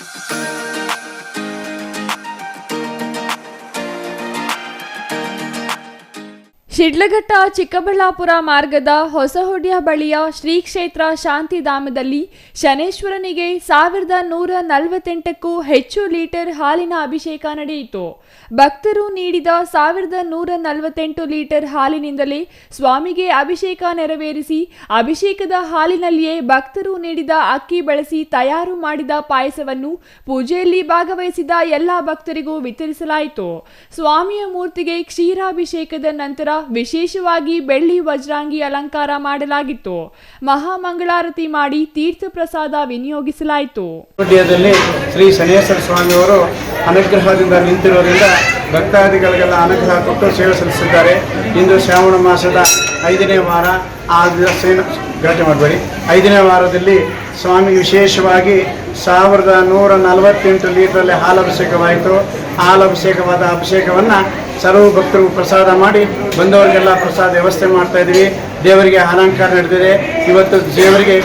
Música Sidlaghatta, Chikkaballapur ಮಾರ್ಗದ ಹೊಸಹೊಡಿಯ ಬಳಿಯ ಶ್ರೀ ಕ್ಷೇತ್ರ ಶಾಂತಿಧಾಮದಲ್ಲಿ ಶನೇಶ್ವರನಿಗೆ ಸಾವಿರದ ನೂರ ನಲವತ್ತೆಂಟಕ್ಕೂ ಹೆಚ್ಚು ಲೀಟರ್ ಹಾಲಿನ ಅಭಿಷೇಕ ನಡೆಯಿತು. ಭಕ್ತರು ನೀಡಿದ ಸಾವಿರದ ನೂರ ನಲವತ್ತೆಂಟು ಲೀಟರ್ ಹಾಲಿನಿಂದಲೇ ಸ್ವಾಮಿಗೆ ಅಭಿಷೇಕ ನೆರವೇರಿಸಿ, ಅಭಿಷೇಕದ ಹಾಲಿನಲ್ಲಿಯೇ ಭಕ್ತರು ನೀಡಿದ ಅಕ್ಕಿ ಬಳಸಿ ತಯಾರು ಮಾಡಿದ ಪಾಯಸವನ್ನು ಪೂಜೆಯಲ್ಲಿ ಭಾಗವಹಿಸಿದ ಎಲ್ಲ ಭಕ್ತರಿಗೂ ವಿತರಿಸಲಾಯಿತು. ಸ್ವಾಮಿಯ ಮೂರ್ತಿಗೆ ಕ್ಷೀರಾಭಿಷೇಕದ ನಂತರ ವಿಶೇಷವಾಗಿ ಬೆಳ್ಳಿ ವಜ್ರಾಂಗಿ ಅಲಂಕಾರ ಮಾಡಲಾಗಿತ್ತು. ಮಹಾಮಂಗಳಾರತಿ ಮಾಡಿ ತೀರ್ಥ ಪ್ರಸಾದ ವಿನಿಯೋಗಿಸಲಾಯಿತು. ಶ್ರೀ ಶನೇಶ್ವರ ಸ್ವಾಮಿಯವರು ಅನುಗ್ರಹದಿಂದ ನಿಂತಿರೋದ್ರಿಂದ ಭಕ್ತಾದಿಗಳಿಗೆಲ್ಲ ಅನುಗ್ರಹ ಕೊಟ್ಟು ಸೇವೆ ಸಲ್ಲಿಸಿದ್ದಾರೆ. ಇಂದು ಶ್ರಾವಣ ಮಾಸದ ಐದನೇ ವಾರ, ಆ ದಿವಸ ಗಲಾಟೆ ಮಾಡಬೇಡಿ. ಐದನೇ ವಾರದಲ್ಲಿ ಸ್ವಾಮಿ ವಿಶೇಷವಾಗಿ ಸಾವಿರದ ನೂರ ನಲವತ್ತೆಂಟು ಲೀಟ್ರಲ್ಲಿ ಹಾಲಭಿಷೇಕವಾಯಿತು. ಹಾಲಭಿಷೇಕವಾದ ಅಭಿಷೇಕವನ್ನು ಸರ್ವ ಭಕ್ತರು ಪ್ರಸಾದ ಮಾಡಿ ಬಂದವರಿಗೆಲ್ಲ ಪ್ರಸಾದ ವ್ಯವಸ್ಥೆ ಮಾಡ್ತಾ ಇದ್ದೀವಿ. ದೇವರಿಗೆ ಅಲಂಕಾರ ನಡೆದಿದೆ. ಇವತ್ತು ದೇವರಿಗೆ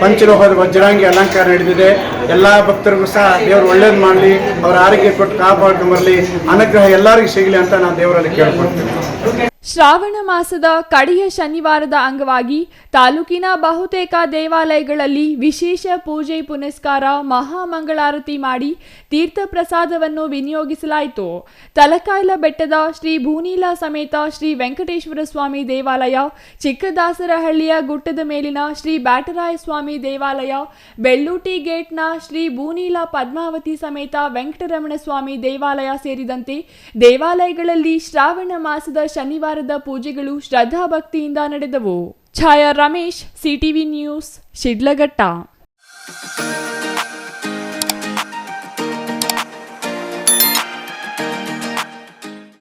ಪಂಚಲೋಹದ ವಜ್ರಾಂಗಿ ಅಲಂಕಾರ ನಡೆದಿದೆ. ಎಲ್ಲ ಭಕ್ತರಿಗೂ ಸಹ ದೇವರು ಒಳ್ಳೇದು ಮಾಡಲಿ, ಅವರ ಆರೋಗ್ಯ ಕೊಟ್ಟು ಕಾಪಾಡ್ಕೊಂಡು ಬರಲಿ, ಅನುಗ್ರಹ ಎಲ್ಲರಿಗೂ ಸಿಗಲಿ ಅಂತ ನಾನು ದೇವರಲ್ಲಿ ಕೇಳ್ಕೊಳ್ತೀನಿ. ಶ್ರಾವಣ ಮಾಸದ ಕಡೆಯ ಶನಿವಾರದ ಅಂಗವಾಗಿ ತಾಲೂಕಿನ ಬಹುತೇಕ ದೇವಾಲಯಗಳಲ್ಲಿ ವಿಶೇಷ ಪೂಜೆ ಪುನಸ್ಕಾರ ಮಹಾಮಂಗಳಾರತಿ ಮಾಡಿ ತೀರ್ಥ ಪ್ರಸಾದವನ್ನು ವಿನಿಯೋಗಿಸಲಾಯಿತು. ತಲಕಾಯಲ ಬೆಟ್ಟದ ಶ್ರೀ ಭೂನೀಲ ಸಮೇತ ಶ್ರೀ ವೆಂಕಟೇಶ್ವರ ಸ್ವಾಮಿ ದೇವಾಲಯ, ಚಿಕ್ಕದಾಸರಹಳ್ಳಿಯ ಗುಟ್ಟದ ಮೇಲಿನ ಶ್ರೀ ಬ್ಯಾಟರಾಯ ಸ್ವಾಮಿ ದೇವಾಲಯ, ಬೆಳ್ಳೂಟಿ ಗೇಟ್ನ ಶ್ರೀ ಭೂನೀಲ ಪದ್ಮಾವತಿ ಸಮೇತ ವೆಂಕಟರಮಣ ಸ್ವಾಮಿ ದೇವಾಲಯ ಸೇರಿದಂತೆ ದೇವಾಲಯಗಳಲ್ಲಿ ಶ್ರಾವಣ ಮಾಸದ ಶನಿವಾರದ ಪೂಜೆಗಳು ಶ್ರದ್ಧಾಭಕ್ತಿಯಿಂದ ನಡೆದವು. Chhaya Ramesh CTV news Shidlaghatta.